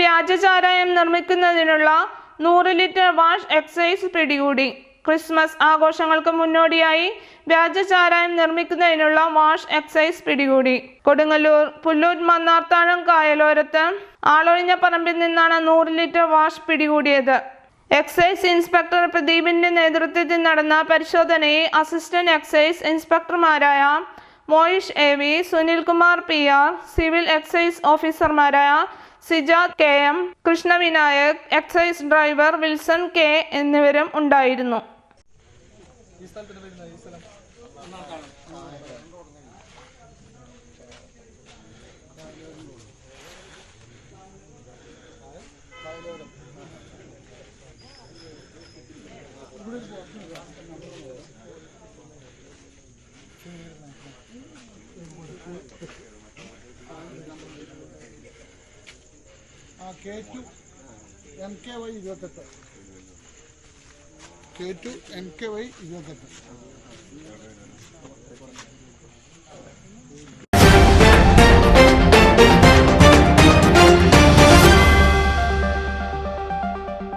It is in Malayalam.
വ്യാജചാരായം നിർമ്മിക്കുന്നതിനുള്ള നൂറ് ലിറ്റർ വാഷ് എക്സൈസ് പിടികൂടി. ക്രിസ്മസ് ആഘോഷങ്ങൾക്ക് മുന്നോടിയായി വ്യാജചാരായം നിർമ്മിക്കുന്നതിനുള്ള വാഷ് എക്സൈസ് പിടികൂടി. കൊടുങ്ങല്ലൂർ പുല്ലൂർ മന്നാർത്താഴം കായലോരത്ത് ആളൊഴിഞ്ഞ പറമ്പിൽ നിന്നാണ് നൂറ് ലിറ്റർ വാഷ് പിടികൂടിയത്. എക്സൈസ് ഇൻസ്പെക്ടർ പ്രദീപിന്റെ നേതൃത്വത്തിൽ നടന്ന പരിശോധനയിൽ assistant excise ഇൻസ്പെക്ടർമാരായ Moyish A V Sunilkumar P R civil excise ഓഫീസർമാരായ Sijad K M Krishnavinayak excise driver Wilson K എന്നിവരും ഉണ്ടായിരുന്നു. K two M K Y ഇരുപത്തെട്ട്. കെ ടു കെ വൈ ഇരുപത്തെട്ട്.